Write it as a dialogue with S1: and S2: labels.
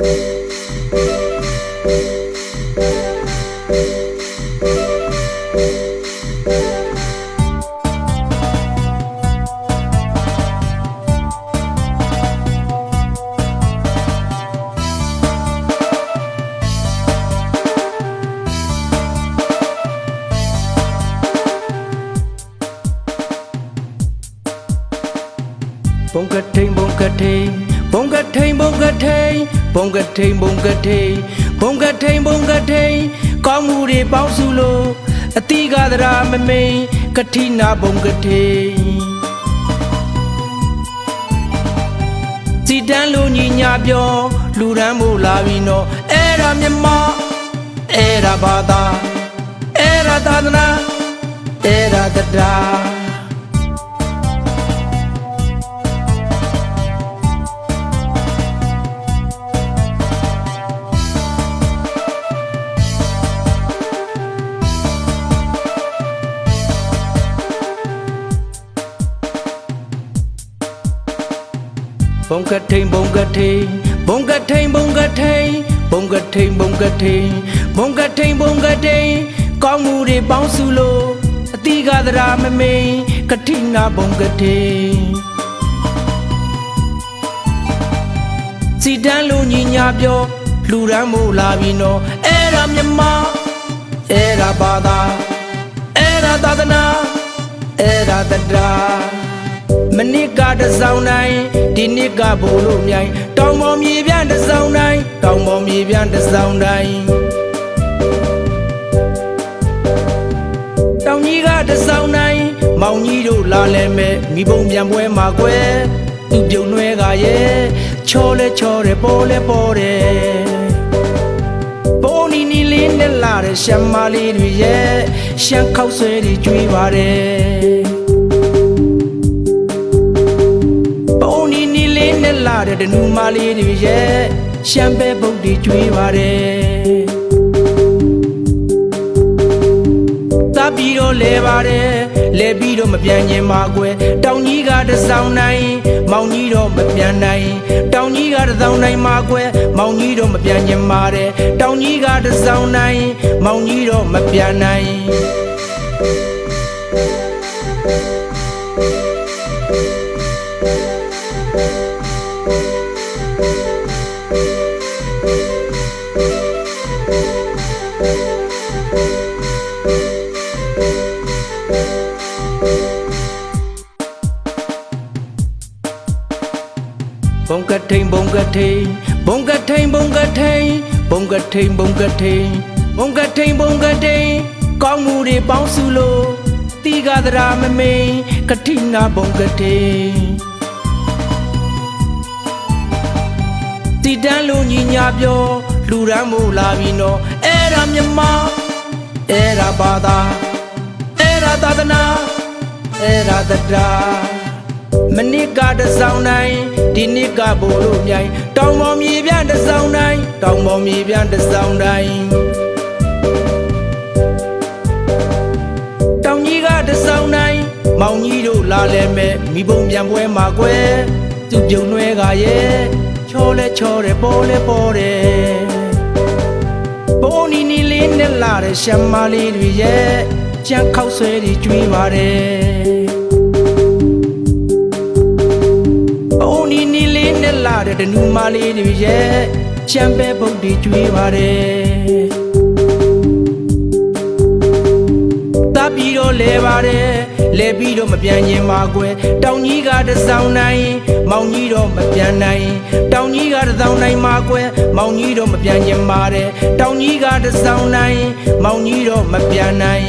S1: bông cất trình bông cất trình ဘုံကထိန်ဘုံကထိန်ဘုံကထိန်ဘုံကထိန်ဘုံကထိန်ဘုံကထိန်ကောင်းမှုတွေပေါင်းစုလို့အတိကသရာမမိန်ကတိနာဘုံကထိန်စီတန်းလူညီညာပြောလူရန်မို့လာပြီနော်အဲ့ဒါမြမအဲ့ဒါဘာသာအဲ့ဒါသာသနာအဲ့ဒါတရား ဘုံကထိန်ဘုံကထိန်ဘုံကထိန်ဘုံကထိန်ဘုံကထိန်ဘုံကထိန်ဘုံကထိန်ဘုံကထိန်ကောင်းမှုတွေပေါင်းစုလို့အတိကသရာမမိန်ကတိနာဘုံကထိန်စီတန်းလူညီညာပြောလူရန်မို့လာပြီနော်အဲ့ဒါမြမအဲ့ဒါဘာသာအဲ့ဒါသာသနာအဲ့ဒါတရား မနစ်ကတစောင်းတိုင်းဒီနှစ်ကဘိုလ်လို့မြိုင်တောင်ပေါ်မြေပြန့်တစောင်းတိုင်းတောင်ပေါ်မြေပြန့်တစောင်းတိုင်းတောင်ကြီးကတစောင်းတိုင်းမောင်ကြီးတို့လာလဲမဲ့မိဘုံပြန်ပွဲမှာကွယ်သူပြုံနှဲကရဲ့ချောလဲချောတယ်ပေါ်လဲပေါ်တယ်ပေါ်နီနီလေးနဲ့လာတဲ့ရှမ်းမလေးတွေရဲ့ရှမ်းခောက်ဆွဲတွေကျွေးပါတယ် လေးနဲ့လာတဲ့တနူမလေးတွေရဲ့ရှမ်းပဲပုတ်တွေကျွေးပါတယ်သပြီးတော့လဲပါတယ်လဲပြီးတော့မပြန်ခြင်းပါကွယ်တောင်ကြီးကတစောင်းနိုင်မောင်ကြီးတော့မပြန်နိုင်တောင်ကြီးကတစောင်းနိုင်ပါကွယ်မောင်ကြီးတော့မပြန်ခြင်းပါတယ်တောင်ကြီးကတစောင်းနိုင်မောင်ကြီးတော့မပြန်နိုင် န်ဘုံကထိန်ဘုံကထိန်ဘုံကထိန်ဘုံကထိန်ဘုံကထိန်ဘုံကထိန်ဘုံကထိန်ကောင်းမှုတွေပေါင်းစုလို့တိကသရာမမိန်ကတိနာဘုံကထိန်တီတန်းလူညီညာပြောလူရန်မို့လာပြီနော်အဲ့ဒါမြမအဲ့ဒါဘာသာအဲ့ဒါသာသနာအဲ့ဒါတရားမနစ်ကတစောင်းတိုင်း ဒီနှစ်ကဘိုလ်လို့မြိုင်တောင်ပေါ်မြေပြန့်တစောင်းတိုင်းတောင်ပေါ်မြေပြန့်တစောင်းတိုင်းတောင်ကြီးကတစောင်းတိုင်းမောင်ကြီးတို့လာလဲမဲ့မိဘုံပြန်ပွဲမှာကွယ်သူပြုံနှဲကရဲ့ချောလဲချောတယ်ပေါ်လဲပေါ်တယ်ပေါ်နီနီလေးနဲ့လာတဲ့ရှမ်းမလေးတွေရဲ့ကြံခောက်ဆွဲတွေကျွေးပါတယ် နီလေးနဲ့လာတဲ့တနူမလေးတွေရဲ့ချမ်းပဲပုတ်တွေကျွေးပါတယ်တပြီးတော့လဲပါတယ်လဲပြီးတော့မပြန်ခြင်းပါကွယ်တောင်ကြီးကတစောင်းနိုင်မောင်ကြီးတော့မပြန်နိုင်တောင်ကြီးကတစောင်းနိုင်ပါကွယ်မောင်ကြီးတော့မပြန်ခြင်းပါတယ်တောင်ကြီးကတစောင်းနိုင်မောင်ကြီးတော့မပြန်နိုင်